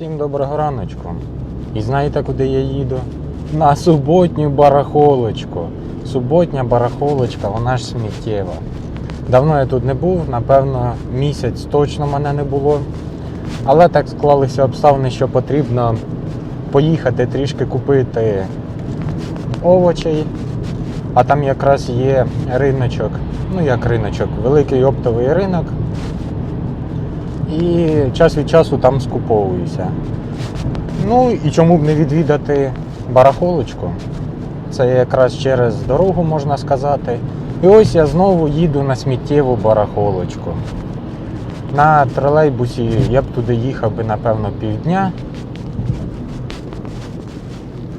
Всім доброго раночку. І знаєте, куди я їду? На суботню барахолочку. Суботня барахолочка, вона ж сміттєва. Давно я тут не був, напевно, місяць точно мене не було. Але так склалися обставини, що потрібно поїхати трішки купити овочей. А там якраз є риночок, ну як риночок, великий оптовий ринок. І час від часу там скуповуюся. Ну і чому б не відвідати барахолочку? Це якраз через дорогу можна сказати. І ось я знову їду на сміттєву барахолочку. На тролейбусі я б туди їхав би, напевно, півдня.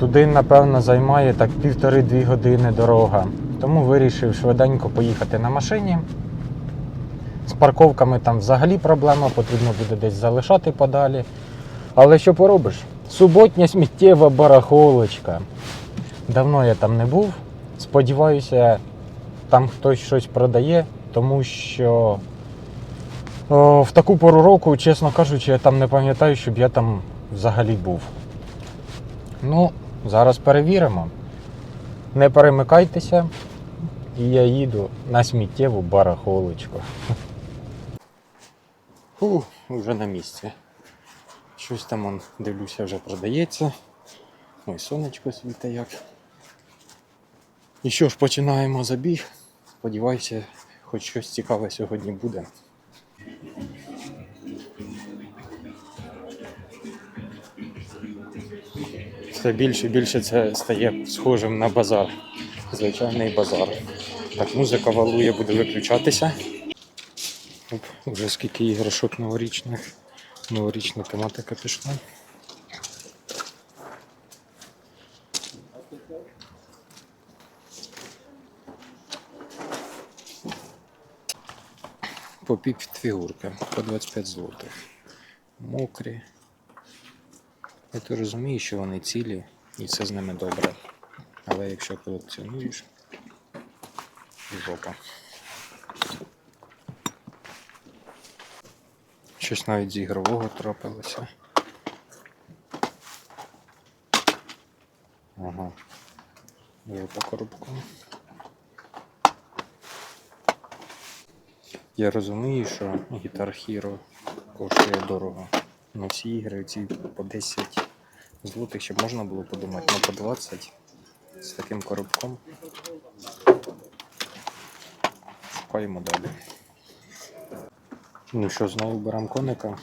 Туди, напевно, займає так півтори-дві години дорога. Тому вирішив швиденько поїхати на машині. З парковками там взагалі проблема, потрібно буде десь залишати подалі. Але що поробиш? Суботня сміттєва барахолочка. Давно я там не був. Сподіваюся, там хтось щось продає, тому що о, в таку пору року, чесно кажучи, я там не пам'ятаю, щоб я там взагалі був. Ну, зараз перевіримо. Не перемикайтеся, і я їду на сміттєву барахолочку. Фу, вже на місці. Щось там он, дивлюся, вже продається. Ой, сонечко світе як. І що ж, починаємо забіг. Сподіваюся, хоч щось цікаве сьогодні буде. Все більше і більше це стає схожим на базар. Звичайний базар. Так, музика валує, буде виключатися. Оп, Вже скільки іграшок новорічних. Новорічна тематика пішла. По піп фігурка, по 25 злотих. Мокрі. Я то розумію, що вони цілі і все з ними добре. Але якщо колекціонуєш, жопа. Щось навіть з ігрового трапилося. Ага. Є по коробку. Я розумію, що Guitar Hero коштує дорого. На всі ігри ці по 10 злотих, щоб можна було подумати, ну по 20 з таким коробком. Шукаємо далі. Ну що, знову беремо коника.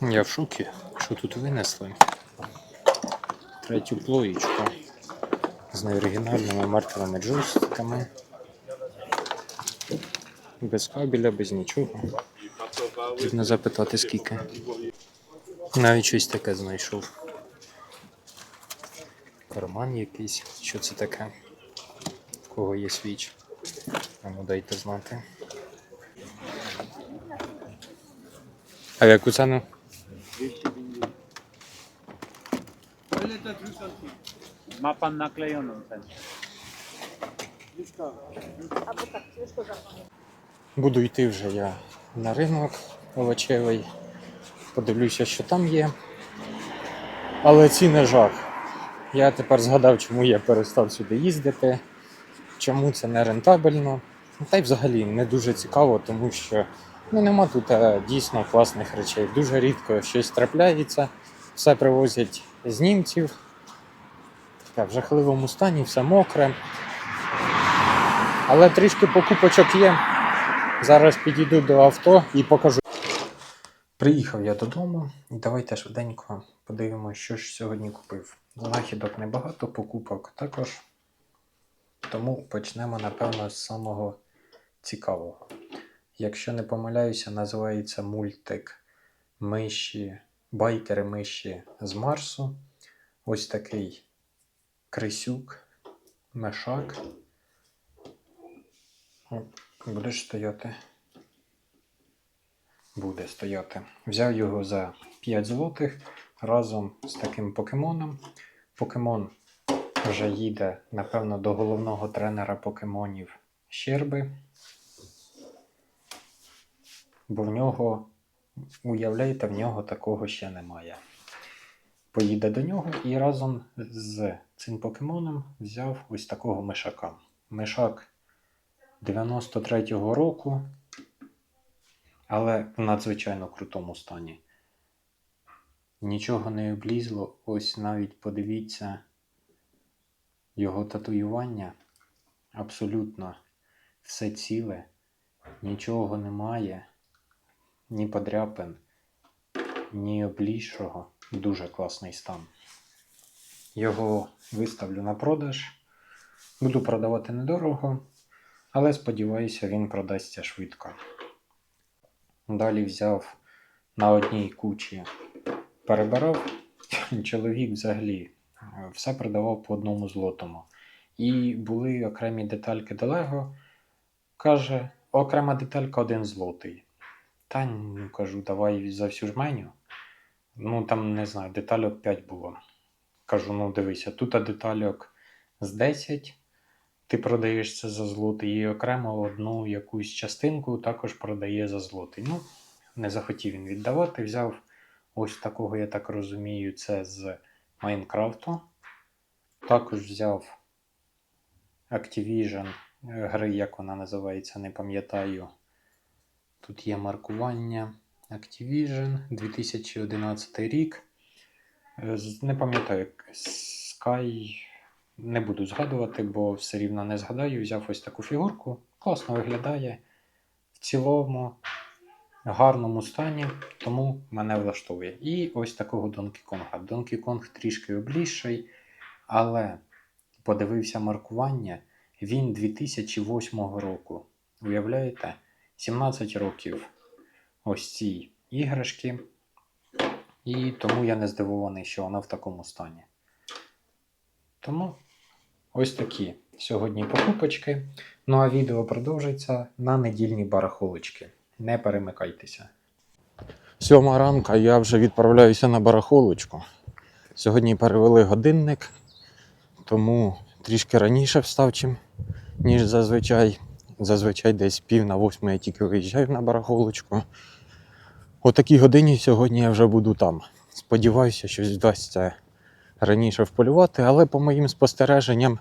Я в шокі, що тут винесли. Третю плоєчку з неоригінальними мертвими джойстиками. Без кабеля, без нічого. Потрібно запитати скільки. Навіть щось таке знайшов. Карман якийсь. Що це таке? В кого є свіч? Ну дайте знати. А в яку ціну? Ma pan naklejoną ten. Буду йти вже я на ринок овочевий. Подивлюся, що там є. Але ціни жах. Я тепер згадав, чому я перестав сюди їздити, чому це не рентабельно. Та й взагалі не дуже цікаво, тому що ну, нема тут е, дійсно класних речей. Дуже рідко щось трапляється, все привозять з німців. Таке в жахливому стані, все мокре. Але трішки покупочок є. Зараз підійду до авто і покажу. Приїхав я додому, і давайте швиденько подивимося, що ж сьогодні купив. Знахідок небагато, покупок також. Тому почнемо, напевно, з самого цікавого. Якщо не помиляюся, називається мультик Миші, байкери миші з Марсу. Ось такий крисюк, мешак. Будеш стояти? Буде стояти. Взяв його за 5 злотих разом з таким покемоном. Покемон вже їде, напевно, до головного тренера покемонів Щерби. Бо в нього Уявляєте, в нього такого ще немає. Поїде до нього і разом з цим покемоном взяв ось такого мишака. Мишак 93-го року, але в надзвичайно крутому стані. Нічого не облізло, ось навіть подивіться його татуювання. Абсолютно все ціле, нічого немає, ні подряпин, ні облізшого. Дуже класний стан. Його виставлю на продаж. Буду продавати недорого, але сподіваюся, він продасться швидко. Далі взяв на одній кучі, перебирав. Чоловік взагалі е, все продавав по одному злотому. І були окремі детальки до Лего. Каже, окрема деталька один злотий. Та ну кажу, давай за всю жменю. Ну там не знаю, детальок 5 було. Кажу, ну дивися, тут детальок з 10. Ти продаєш це за злотий, і окремо одну якусь частинку також продає за злотий. Ну, не захотів він віддавати. Взяв ось такого, я так розумію, це з Майнкрафту. Також взяв Activision е, гри, як вона називається, не пам'ятаю. Тут є маркування Activision 2011 рік. Е, Не пам'ятаю, Sky. Не буду згадувати, бо все рівно не згадаю. Взяв ось таку фігурку. Класно виглядає. В цілому гарному стані, тому мене влаштовує. І ось такого Donkey Kong. Donkey Kong трішки облізший, але подивився маркування. Він 2008 року. Уявляєте? 17 років ось цій іграшки. І тому я не здивований, що вона в такому стані. Тому ось такі сьогодні покупочки. Ну а відео продовжиться на недільні барахолочки. Не перемикайтеся. Сьома ранка я вже відправляюся на барахолочку. Сьогодні перевели годинник, тому трішки раніше встав, чим, ніж зазвичай. Зазвичай десь пів на восьму я тільки виїжджаю на барахолочку. О такій годині сьогодні я вже буду там. Сподіваюся, щось вдасться раніше вполювати, але по моїм спостереженням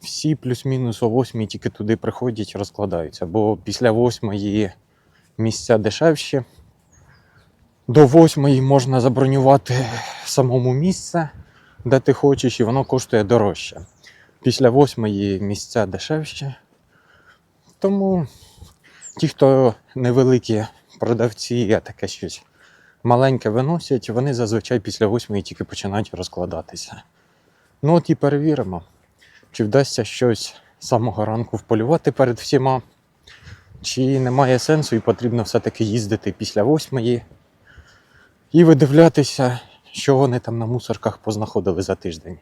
всі плюс-мінус о восьмій тільки туди приходять, розкладаються, бо після восьмої місця дешевші. До восьмої можна забронювати самому місце, де ти хочеш, і воно коштує дорожче. Після восьмої місця дешевші. Тому ті, хто невеликі продавці, а таке щось маленьке виносять, вони зазвичай після восьмої тільки починають розкладатися. Ну от і перевіримо, чи вдасться щось з самого ранку вполювати перед всіма, чи немає сенсу і потрібно все-таки їздити після восьмої і видивлятися, що вони там на мусорках познаходили за тиждень.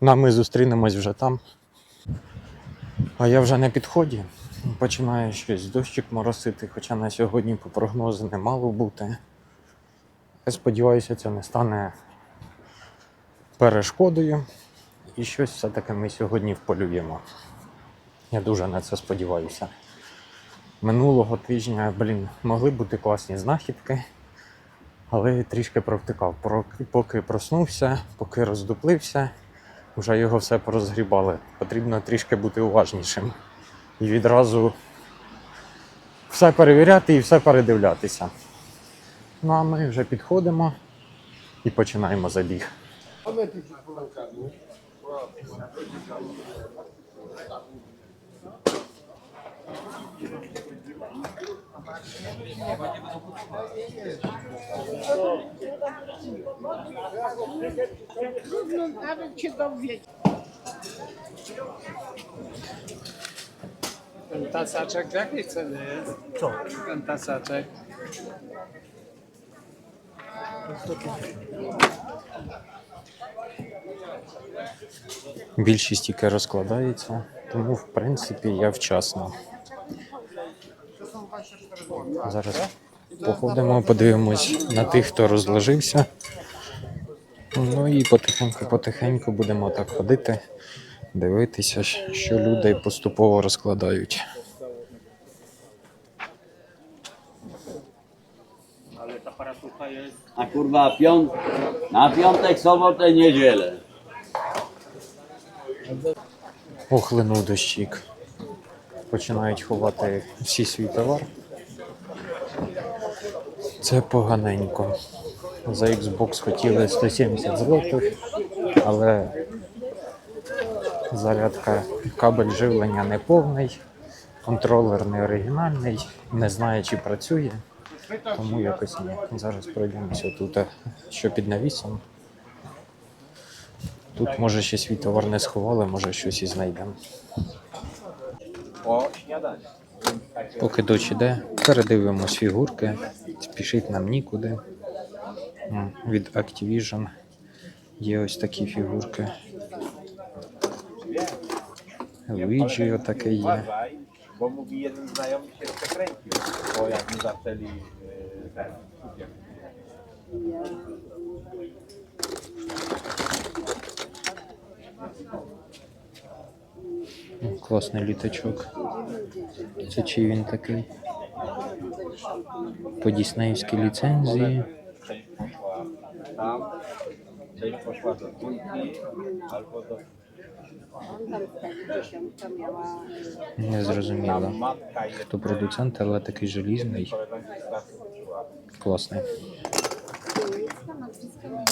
Ну, а ми зустрінемось вже там. А я вже на підході. Починає щось дощик моросити, хоча на сьогодні по прогнозу не мало бути. Я сподіваюся, це не стане перешкодою. І щось все-таки ми сьогодні вполюємо. Я дуже на це сподіваюся. Минулого тижня, блін, могли бути класні знахідки, але трішки провтикав. Поки проснувся, поки роздуплився, вже його все порозгрібали. Потрібно трішки бути уважнішим і відразу все перевіряти і все передивлятися. Ну а ми вже підходимо і починаємо забіг. Dowiedzieć. Ten tasaczek w jakiej cenie jest? Co? Ten tasaczek. Більшість тільки розкладається, тому в принципі я вчасно. Зараз походимо, подивимось на тих, хто розложився. Ну і потихеньку-потихеньку будемо так ходити, дивитися, що люди поступово розкладають. A kurwa piąt, na piątek, sobotę, niedzielę. Охлинув дощик. Починають ховати всі свій товар. Це поганенько. За Xbox хотіли 170 злотих, але зарядка, кабель живлення не повний, контролер не оригінальний, не знає, чи працює. Тому якось ні. Зараз пройдемося тут, що під навісом. Тут може ще свій товар не сховали, може щось і знайдемо. Поки дощ іде, передивимось фігурки. Спішить нам нікуди. Від Activision є ось такі фігурки. Luigi отаке є. Uważaj, bo mówi jeden znajomy się przekręcił, bo jak my zaczęli yy, ten studium. М, Класний літачок. Це чий він такий? По Діснеївській ліцензії. Część poszła tam, część poszła do dwójki albo do Не і Хто продуцент, але такий желізний. Класний. Niemiecka, nazwiska nie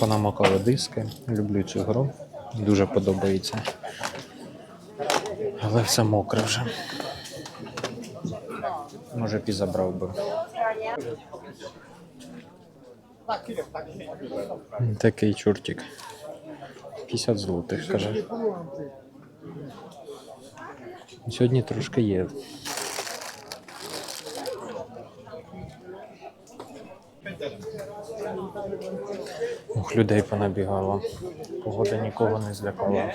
Понамокали диски. Люблю цю гру. Дуже подобається. Але все мокре вже. Може і би. Такий чортик. 50 злотих, каже. Сьогодні трошки є. Ух, людей понабігало. Погода нікого не злякала.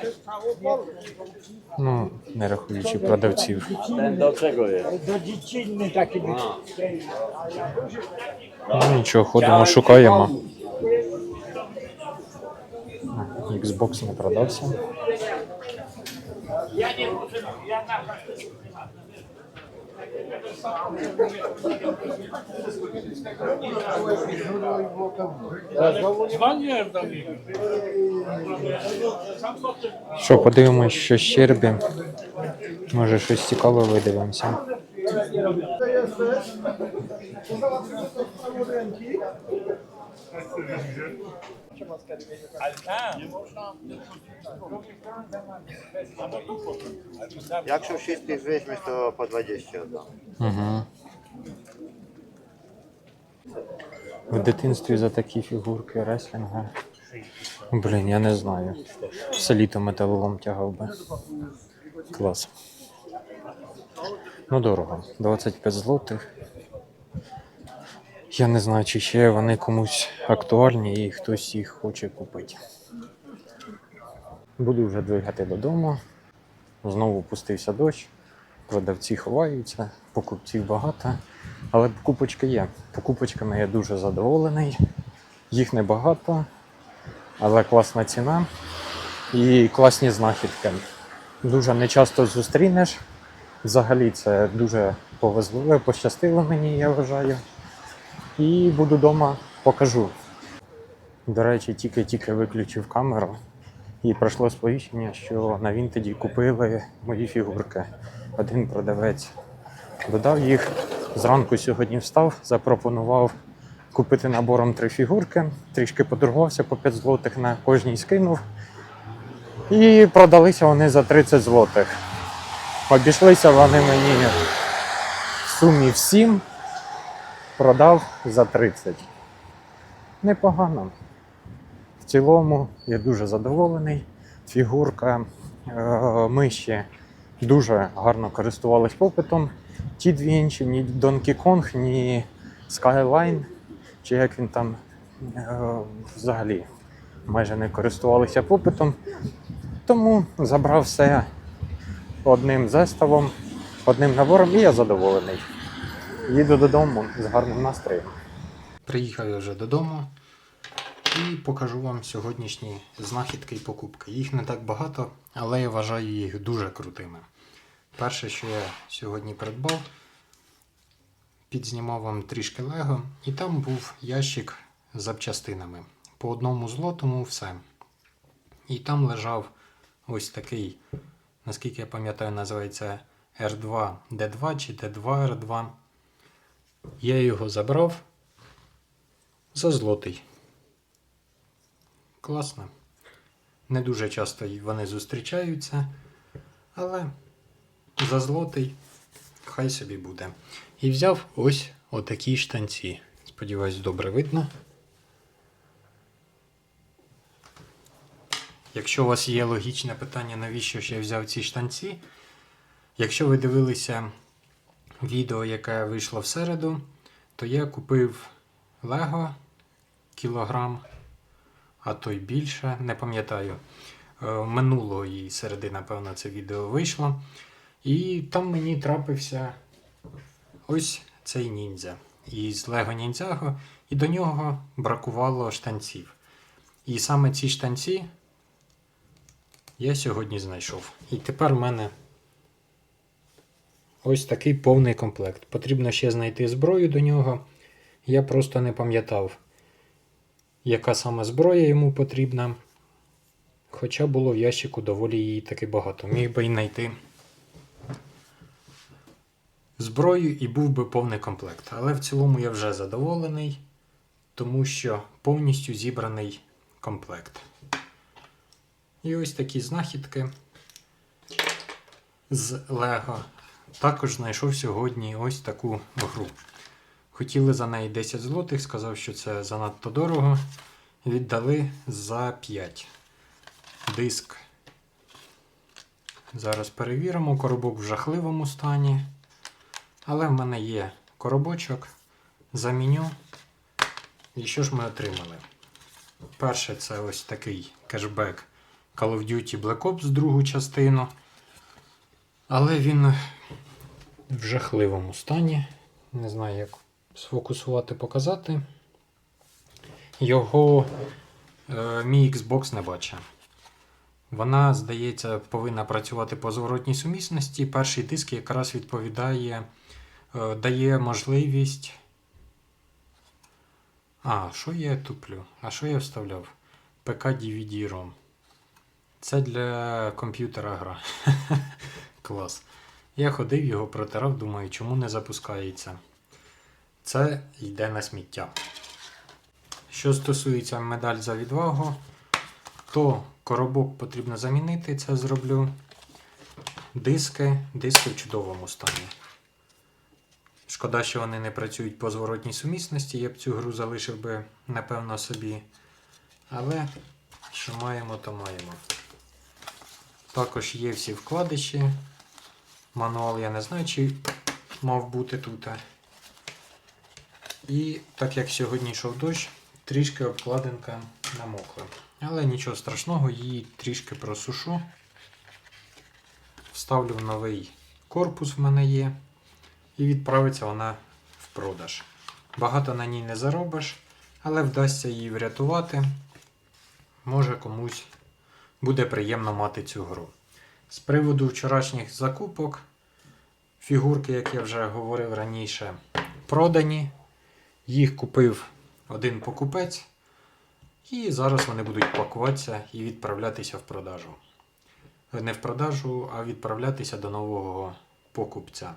Ну, не рахуючи продавців. Ten do czego jest? Ну нічого, ходимо, шукаємо. Xbox не продався. Dzwoniłem do nich. Що, подивимось, що щербі. Може щось цікаве видивимося. Якщо 6 тих візьмеш, то по 20 одно. Угу. В дитинстві за такі фігурки реслінга. Блін, я не знаю. Все літо металолом тягав би. Клас. Ну дорого. 25 злотих. Я не знаю, чи ще вони комусь актуальні і хтось їх хоче купити. Буду вже двигати додому. Знову пустився дощ. Продавці ховаються, покупців багато, але покупочки є. Покупочками я дуже задоволений. Їх небагато, але класна ціна і класні знахідки. Дуже нечасто зустрінеш. Взагалі це дуже повезло, пощастило мені, я вважаю. І буду вдома, покажу. До речі, тільки-тільки виключив камеру. І пройшло сповіщення, що на Вінтеді купили мої фігурки. Один продавець додав їх. Зранку сьогодні встав, запропонував купити набором три фігурки. Трішки поторгувався по 5 злотих на кожній скинув. І продалися вони за 30 злотих. Обійшлися вони мені в сумі всім. Продав за 30. Непогано. В цілому я дуже задоволений. Фігурка е, миші дуже гарно користувалась попитом. ті дві інші, ні Donkey Kong, ні Skyline, чи як він там е, взагалі майже не користувалися попитом. Тому забрав все одним зеставом, одним набором, і я задоволений. Їду додому з гарним настроєм. Приїхав я вже додому і покажу вам сьогоднішні знахідки і покупки. Їх не так багато, але я вважаю їх дуже крутими. Перше, що я сьогодні придбав, підзнімав вам трішки Лего, і там був ящик з запчастинами. По одному злотому все. І там лежав ось такий, наскільки я пам'ятаю, називається R2D2 чи D2R2. Я його забрав за злотий. Класно. Не дуже часто вони зустрічаються, але за злотий хай собі буде. І взяв ось отакі штанці. Сподіваюсь, добре видно. Якщо у вас є логічне питання, навіщо ж я взяв ці штанці? Якщо ви дивилися відео, яке вийшло в середу, то я купив Лего кілограм, а то й більше, не пам'ятаю. Е, Минулої середи, напевно, це відео вийшло. І там мені трапився ось цей ніндзя. Із Лего Ніндзяго, і до нього бракувало штанців. І саме ці штанці я сьогодні знайшов. І тепер в мене ось такий повний комплект. Потрібно ще знайти зброю до нього. Я просто не пам'ятав, яка саме зброя йому потрібна. Хоча було в ящику доволі її таки багато. Міг би й знайти зброю і був би повний комплект. Але в цілому я вже задоволений, тому що повністю зібраний комплект. І ось такі знахідки з Лего. Також знайшов сьогодні ось таку гру. Хотіли за неї 10 злотих, сказав, що це занадто дорого. Віддали за 5. Диск. Зараз перевіримо. Коробок в жахливому стані. Але в мене є коробочок. Заміню. І що ж ми отримали? Перше, це ось такий кешбек Call of Duty Black Ops другу частину. Але він в жахливому стані. Не знаю, як сфокусувати, показати. Його е, мій Xbox не бачить. Вона, здається, повинна працювати по зворотній сумісності. Перший диск якраз відповідає, е, дає можливість. А, що я туплю? А що я вставляв? ПК DVD ROM. Це для комп'ютера гра. Клас. Я ходив, його протирав, думаю, чому не запускається. Це йде на сміття. Що стосується медаль за відвагу, то коробок потрібно замінити, це зроблю. Диски, диски в чудовому стані. Шкода, що вони не працюють по зворотній сумісності, я б цю гру залишив би, напевно, собі. Але що маємо, то маємо. Також є всі вкладиші. Мануал я не знаю, чи мав бути тут. І так як сьогодні йшов дощ, трішки обкладинка намокла. Але нічого страшного, її трішки просушу. Вставлю в новий корпус в мене є. І відправиться вона в продаж. Багато на ній не заробиш, але вдасться її врятувати. Може комусь буде приємно мати цю гру. З приводу вчорашніх закупок, фігурки, як я вже говорив раніше, продані. Їх купив один покупець. І зараз вони будуть пакуватися і відправлятися в продажу. Не в продажу, а відправлятися до нового покупця.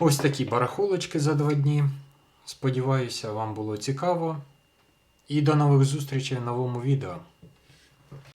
Ось такі барахолочки за два дні. Сподіваюся, вам було цікаво. І до нових зустрічей в новому відео.